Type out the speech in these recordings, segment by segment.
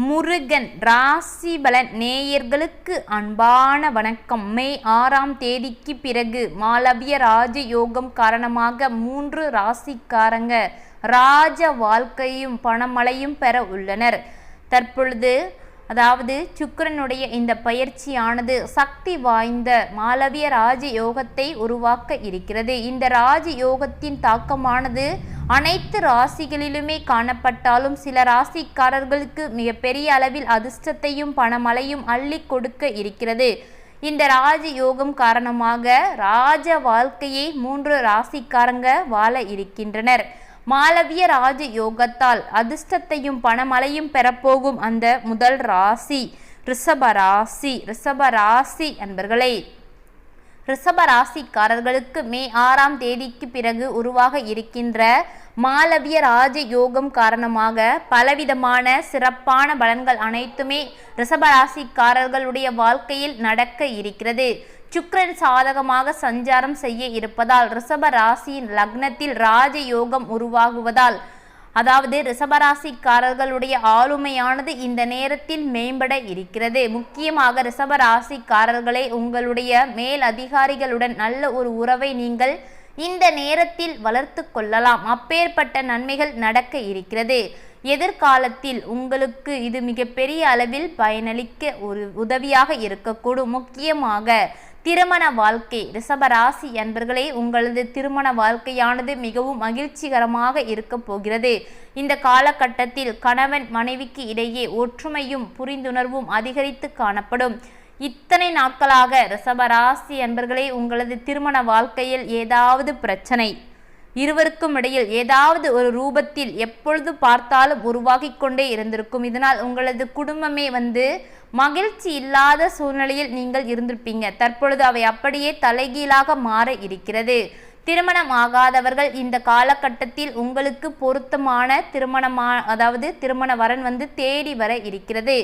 முருகன் ராசி பலன் நேயர்களுக்கு அன்பான வணக்கம். மே ஆறாம் தேதிக்கு பிறகு மாலவிய ராஜ யோகம் காரணமாக மூன்று ராசிக்காரங்க ராஜ வாழ்க்கையும் பணமழையும் பெற உள்ளனர். தற்பொழுது அதாவது சுக்கரனுடைய இந்த பயிற்சியானது சக்தி வாய்ந்த மாலவிய ராஜ யோகத்தை உருவாக்க இருக்கிறது. இந்த ராஜ யோகத்தின் தாக்கமானது அனைத்து ராசிகளிலுமே காணப்பட்டாலும் சில ராசிக்காரர்களுக்கு மிகப்பெரிய அளவில் அதிர்ஷ்டத்தையும் பணமழையும் அள்ளி கொடுக்க இருக்கிறது. இந்த ராஜ யோகம் காரணமாக ராஜ வாழ்க்கையை மூன்று ராசிக்காரங்க வாழ இருக்கின்றனர். மாலவிய ராஜ யோகத்தால் அதிர்ஷ்டத்தையும் பணமழையும் பெறப்போகும் அந்த முதல் ராசி ரிஷப ராசி ரிஷப ராசி அன்பர்களே. ரிஷப ராசிக்காரர்களுக்கு மே ஆறாம் தேதிக்கு பிறகு உருவாக இருக்கின்ற மாலவிய ராஜ யோகம் காரணமாக பலவிதமான சிறப்பான பலன்கள் அனைத்துமே ரிஷப ராசிக்காரர்களுடைய வாழ்க்கையில் நடக்க இருக்கிறது. சுக்ரன் சாதகமாக சஞ்சாரம் செய்ய இருப்பதால் ரிஷப ராசியின் லக்னத்தில் ராஜ யோகம் உருவாகுவதால் அதாவது ரிஷபராசிக்காரர்களுடைய ஆளுமையானது இந்த நேரத்தில் மேம்பட இருக்கிறது. முக்கியமாக ரிஷபராசிக்காரர்களே உங்களுடைய மேல் அதிகாரிகளுடன் நல்ல ஒரு உறவை நீங்கள் இந்த நேரத்தில் வளர்த்து கொள்ளலாம். அப்பேற்பட்ட நன்மைகள் நடக்க இருக்கிறது. எதிர்காலத்தில் உங்களுக்கு இது மிகப்பெரிய அளவில் பயனளிக்க ஒரு உதவியாக இருக்கக்கூடும். முக்கியமாக திருமண வாழ்க்கை. ரிஷபராசி அன்பர்களே உங்களது திருமண வாழ்க்கையானது மிகவும் மகிழ்ச்சிகரமாக இருக்க போகிறது. இந்த காலகட்டத்தில் கணவன் மனைவிக்கு இடையே ஒற்றுமையும் புரிந்துணர்வும் அதிகரித்து காணப்படும். இத்தனை நாட்களாக ரிஷபராசி அன்பர்களே உங்களது திருமண வாழ்க்கையில் ஏதாவது பிரச்சனை? இருவருக்கும் இடையில் ஏதாவது ஒரு ரூபத்தில் எப்பொழுது பார்த்தாலும் உருவாகி கொண்டே இருந்திருக்கும். இதனால் உங்களது குடும்பமே வந்து மகிழ்ச்சி இல்லாத சூழ்நிலையில் நீங்கள் இருந்திருப்பீங்க. தற்பொழுது அவை அப்படியே தலைகீழாக மாற இருக்கிறது. திருமணம் ஆகாதவர்கள் இந்த காலகட்டத்தில் உங்களுக்கு பொருத்தமான திருமணமா அதாவது திருமண வரன் வந்து தேடி வர இருக்கிறது.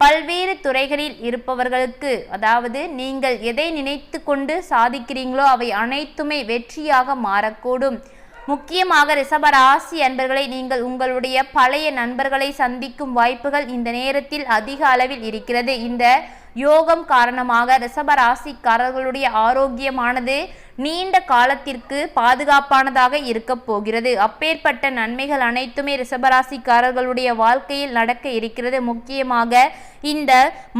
பல்வேறு துறைகளில் இருப்பவர்களுக்கு அதாவது நீங்கள் எதை நினைத்து கொண்டு சாதிக்கிறீங்களோ அவை அனைத்துமே வெற்றியாக மாறக்கூடும். முக்கியமாக ரிஷபராசி அன்பர்களை நீங்கள் உங்களுடைய பழைய நண்பர்களை சந்திக்கும் வாய்ப்புகள் இந்த நேரத்தில் அதிக அளவில் இருக்கிறது. இந்த யோகம் காரணமாக ரிஷபராசிக்காரர்களுடைய ஆரோக்கியமானது நீண்ட காலத்திற்கு பாதுகாப்பானதாக இருக்க போகிறது. அப்பேற்பட்ட நன்மைகள் அனைத்துமே ரிஷபராசிக்காரர்களுடைய வாழ்க்கையில் நடக்க இருக்கிறது. முக்கியமாக இந்த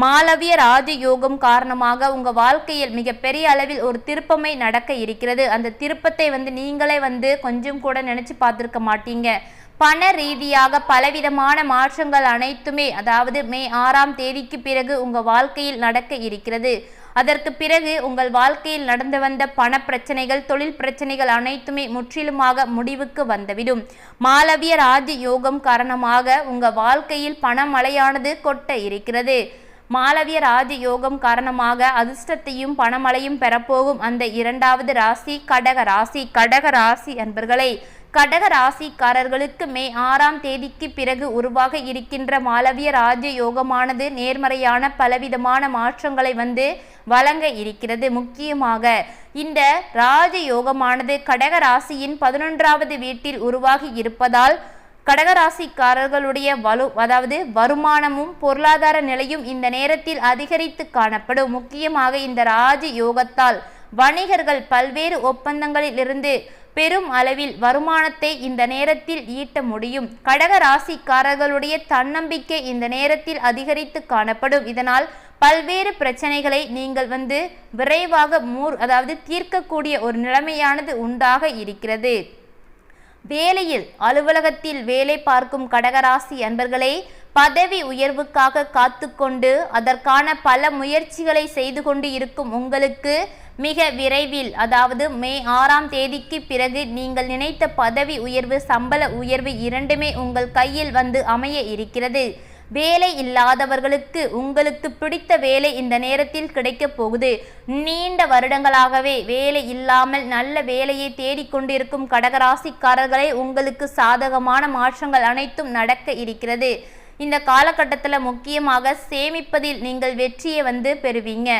மாலவிய ராஜ யோகம் காரணமாக உங்க வாழ்க்கையில் மிகப்பெரிய அளவில் ஒரு திருப்பமை நடக்க இருக்கிறது. அந்த திருப்பத்தை வந்து நீங்களே வந்து கொஞ்சம் கூட நினைச்சு பார்த்துருக்க மாட்டீங்க. பண ரீதியாக பலவிதமான மாற்றங்கள் அனைத்துமே அதாவது மே ஆறாம் தேதிக்கு பிறகு உங்கள் வாழ்க்கையில் நடக்க இருக்கிறது. அதற்கு பிறகு உங்கள் வாழ்க்கையில் நடந்து வந்த பண பிரச்சனைகள் தொழில் பிரச்சனைகள் அனைத்துமே முற்றிலுமாக முடிவுக்கு வந்துவிடும். மாலவிய ராஜ யோகம் காரணமாக உங்கள் வாழ்க்கையில் பணமழையானது கொட்ட இருக்கிறது. மாலவிய ராஜ யோகம் காரணமாக அதிர்ஷ்டத்தையும் பணமழையும் பெறப்போகும் அந்த இரண்டாவது ராசி கடக ராசி. கடக ராசி என்பர்களை கடக ராசிக்காரர்களுக்கு மே ஆறாம் தேதிக்கு பிறகு உருவாக இருக்கின்ற மாலவிய ராஜ யோகமானது நேர்மறையான பலவிதமான மாற்றங்களை வந்து வழங்க இருக்கிறது. முக்கியமாக இந்த ராஜ யோகமானது கடக ராசியின் பதினொன்றாவது வீட்டில் உருவாகி இருப்பதால் கடகராசிக்காரர்களுடைய வலு அதாவது வருமானமும் பொருளாதார நிலையும் இந்த நேரத்தில் அதிகரித்து காணப்படும். முக்கியமாக இந்த ராஜ யோகத்தால் வணிகர்கள் பல்வேறு ஒப்பந்தங்களிலிருந்து பெரும் அளவில் வருமானத்தை இந்த நேரத்தில் ஈட்ட முடியும். கடக ராசிக்காரர்களுடைய தன்னம்பிக்கை இந்த நேரத்தில் அதிகரித்து காணப்படும். இதனால் பல்வேறு பிரச்சனைகளை நீங்கள் வந்து விரைவாக மூர் அதாவது தீர்க்கக்கூடிய ஒரு நிலைமையானது உண்டாக இருக்கிறது. வேலையில் அலுவலகத்தில் வேலை பார்க்கும் கடகராசி அன்பர்களே பதவி உயர்வுக்காக காத்துக்கொண்டு அதற்கான பல முயற்சிகளை செய்து கொண்டு இருக்கும் உங்களுக்கு மிக விரைவில் அதாவது மே ஆறாம் தேதிக்கு பிறகு நீங்கள் நினைத்த பதவி உயர்வு சம்பள உயர்வு இரண்டுமே உங்கள் கையில் வந்து அமைய இருக்கிறது. வேலை இல்லாதவர்களுக்கு உங்களுக்கு பிடித்த வேலை இந்த நேரத்தில் கிடைக்கப் போகுது. நீண்ட வருடங்களாகவே வேலை இல்லாமல் நல்ல வேலையை தேடிக்கொண்டிருக்கும் கடகராசிக்காரர்களே உங்களுக்கு சாதகமான மாற்றங்கள் அனைத்தும் நடக்க இருக்கிறது. இந்த காலகட்டத்தில் முக்கியமாக சேமிப்பதில் நீங்கள் வெற்றியை வந்து பெறுவீங்க.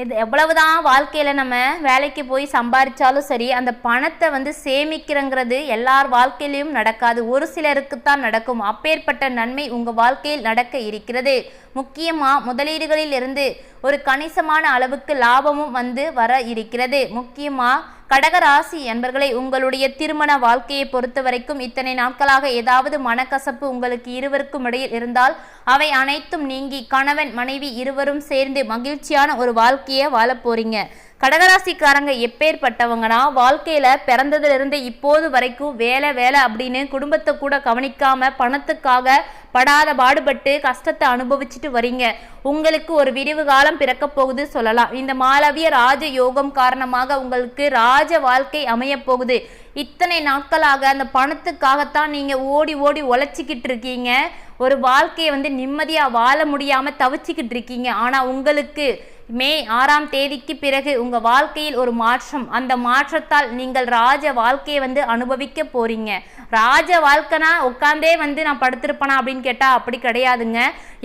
இது எவ்வளவுதான் வாழ்க்கையில் நம்ம வேலைக்கு போய் சம்பாதிச்சாலும் சரி அந்த பணத்தை வந்து சேமிக்கிறங்கிறது எல்லார் வாழ்க்கையிலையும் நடக்காது. ஒரு சிலருக்கு தான் நடக்கும். அப்பேற்பட்ட நன்மை உங்கள் வாழ்க்கையில் நடக்க இருக்கிறது. முக்கியமாக முதலீடுகளில் இருந்து ஒரு கணிசமான அளவுக்கு லாபமும் வந்து வர இருக்கிறது. முக்கியமாக கடகராசி என்பர்களை உங்களுடைய திருமண வாழ்க்கையை பொறுத்த வரைக்கும் இத்தனை நாட்களாக ஏதாவது மனக்கசப்பு உங்களுக்கு இருவருக்கும் இடையில் இருந்தால் அவை அனைத்தும் நீங்கி கணவன் மனைவி இருவரும் சேர்ந்து மகிழ்ச்சியான ஒரு வாழ்க்கையை வாழ போறீங்க. கடகராசிக்காரங்க எப்பேற்பட்டவங்கன்னா வாழ்க்கையில பிறந்ததிலிருந்து இப்போது வரைக்கும் வேலை வேலை அப்படின்னு குடும்பத்தை கூட கவனிக்காம பணத்துக்காக படாத பாடுபட்டு கஷ்டத்தை அனுபவிச்சுட்டு வரீங்க. உங்களுக்கு ஒரு விரிவு காலம் பிறக்க போகுது சொல்லலாம். இந்த மாளவிய ராஜ யோகம் காரணமாக உங்களுக்கு ராஜ வாழ்க்கை அமைய போகுது. இத்தனை நாட்களாக அந்த பணத்துக்காகத்தான் நீங்க ஓடி ஓடி உழைச்சிக்கிட்டு இருக்கீங்க. ஒரு வாழ்க்கையை வந்து நிம்மதியா வாழ முடியாம தவிச்சுக்கிட்டு இருக்கீங்க. ஆனா உங்களுக்கு மே ஆறாம் தேதிக்கு பிறகு உங்கள் வாழ்க்கையில் ஒரு மாற்றம். அந்த மாற்றத்தால் நீங்கள் ராஜ வாழ்க்கையை வந்து அனுபவிக்க போகிறீங்க ராஜ வாழ்க்கைனா உட்காந்தே வந்து நான் படுத்திருப்பேனா அப்படின்னு கேட்டால் அப்படி கிடையாதுங்க.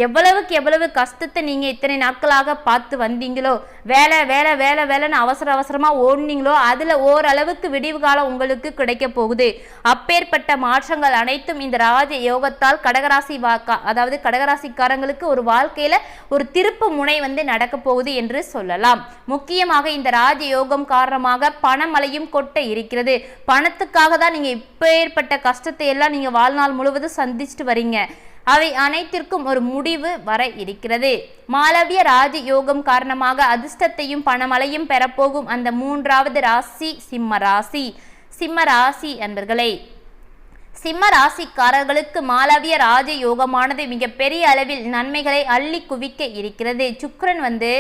எவ்வளவுக்கு எவ்வளவு கஷ்டத்தை நீங்கள் இத்தனை நாட்களாக பார்த்து வந்தீங்களோ வேலை வேலை வேலை வேலைன்னு அவசர அவசரமாக ஓடுனீங்களோ அதில் ஓரளவுக்கு விடிவு காலம் உங்களுக்கு கிடைக்க போகுது. அப்பேற்பட்ட மாற்றங்கள் அனைத்தும் இந்த ராஜ யோகத்தால் கடகராசி வாக்கா அதாவது கடகராசிக்காரங்களுக்கு ஒரு வாழ்க்கையில் ஒரு திருப்பு முனை வந்து நடக்க போகுது என்று சொல்லலாம். முக்கியமாக இந்த ராஜ யோகம் காரணமாக பணமலையும் கொட்ட இருக்கிறது. பணத்துக்காக தான் நீங்கள் இப்பேற்பட்ட கஷ்டத்தை எல்லாம் நீங்கள் வாழ்நாள் முழுவதும் சந்திச்சுட்டு வரீங்க. அவை அனைத்திற்கும் ஒரு முடிவு வர இருக்கிறது. மாலவிய ராஜ யோகம் காரணமாக அதிர்ஷ்டத்தையும் பணமழையும் பெறப்போகும் அந்த மூன்றாவது ராசி சிம்ம ராசி. சிம்ம ராசி என்பர்களே சிம்ம ராசிக்காரர்களுக்கு மாலவிய ராஜ யோகமானது மிகப்பெரிய அளவில் நன்மைகளை அள்ளி குவிக்க இருக்கிறது. சுக்ரன் வந்து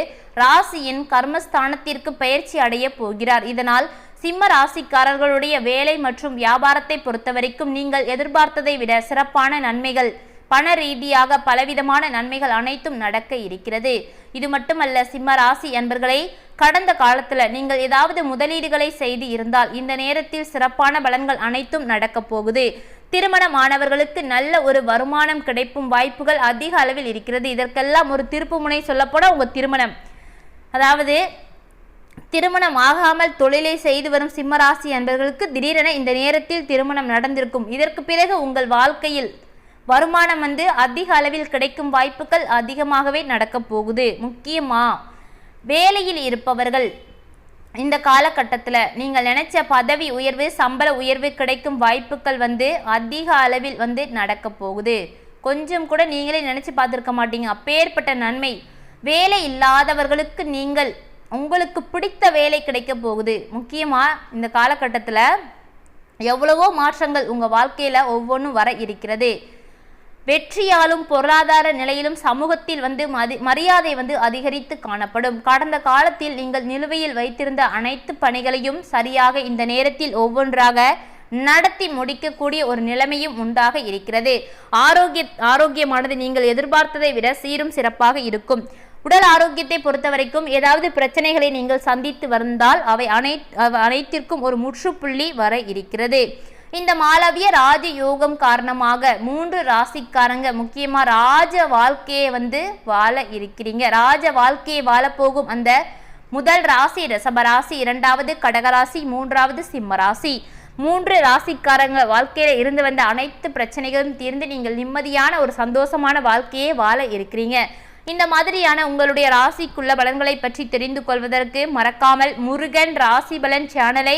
ராசியின் கர்மஸ்தானத்திற்கு பயிற்சி அடைய போகிறார். இதனால் சிம்ம ராசிக்காரர்களுடைய வேலை மற்றும் வியாபாரத்தை பொறுத்தவரைக்கும் நீங்கள் எதிர்பார்த்ததை விட சிறப்பான நன்மைகள் பண ரீதியாக பலவிதமான நன்மைகள் அனைத்தும் நடக்க இருக்கிறது. இது மட்டுமல்ல சிம்ம ராசி என்பர்களை கடந்த காலத்தில் நீங்கள் ஏதாவது முதலீடுகளை செய்து இருந்தால் இந்த நேரத்தில் சிறப்பான பலன்கள் அனைத்தும் நடக்கப் போகுது. திருமணமானவர்களுக்கு நல்ல ஒரு வருமானம் கிடைக்கும் வாய்ப்புகள் அதிக அளவில் இருக்கிறது. இதற்கெல்லாம் ஒரு திருப்பு முனை சொல்லப்போட உங்கள் திருமணம். அதாவது திருமணம் ஆகாமல் தொழிலை செய்து வரும் சிம்மராசி அன்பர்களுக்கு திடீரென இந்த நேரத்தில் திருமணம் நடந்திருக்கும். இதற்கு பிறகு உங்கள் வாழ்க்கையில் வருமானம் வந்து அதிக அளவில் கிடைக்கும் வாய்ப்புகள் அதிகமாகவே நடக்க போகுது. முக்கியமாக வேலையில் இருப்பவர்கள். இந்த காலகட்டத்தில் நீங்கள் நினைச்ச பதவி உயர்வு சம்பள உயர்வு கிடைக்கும் வாய்ப்புகள் வந்து அதிக அளவில் வந்து நடக்க போகுது. கொஞ்சம் கூட நீங்களே நினச்சி பார்த்துருக்க மாட்டீங்க. அப்பேற்பட்ட நன்மை. வேலை இல்லாதவர்களுக்கு நீங்கள் உங்களுக்கு பிடித்த வேலை கிடைக்க போகுது. முக்கியமாக இந்த காலகட்டத்தில் எவ்வளவோ மாற்றங்கள் உங்கள் வாழ்க்கையில் ஒவ்வொன்றும் வர இருக்கிறது. வெற்றியாலும் பொருளாதார நிலையிலும் சமூகத்தில் வந்து மதி மரியாதை வந்து அதிகரித்து காணப்படும். கடந்த காலத்தில் நீங்கள் நிலுவையில் வைத்திருந்த அனைத்து பணிகளையும் சரியாக இந்த நேரத்தில் ஒவ்வொன்றாக நடத்தி முடிக்கக்கூடிய ஒரு நிலைமையும் உண்டாக இருக்கிறது. ஆரோக்கிய ஆரோக்கியமானது நீங்கள் எதிர்பார்த்ததை விட சீரும் சிறப்பாக இருக்கும். உடல் ஆரோக்கியத்தை பொறுத்த வரைக்கும் ஏதாவது பிரச்சனைகளை நீங்கள் சந்தித்து வந்தால் அவை அனை அனைத்திற்கும் ஒரு முற்றுப்புள்ளி வர இருக்கிறது. இந்த மாளவிய ராஜ யோகம் காரணமாக மூன்று ராசிக்காரங்க முக்கியமாக ராஜ வாழ்க்கையை வந்து வாழ இருக்கிறீங்க. ராஜ வாழ்க்கையை வாழப்போகும் அந்த முதல் ராசி ரிஷப ராசி இரண்டாவது கடகராசி மூன்றாவது சிம்ம ராசி. மூன்று ராசிக்காரங்க வாழ்க்கையில் இருந்து வந்த அனைத்து பிரச்சனைகளும் தீர்ந்து நீங்கள் நிம்மதியான ஒரு சந்தோஷமான வாழ்க்கையை வாழ இருக்கிறீங்க. இந்த மாதிரியான உங்களுடைய ராசிக்குள்ள பலன்களை பற்றி தெரிந்து கொள்வதற்கு மறக்காமல் முருகன் ராசி பலன் சேனலை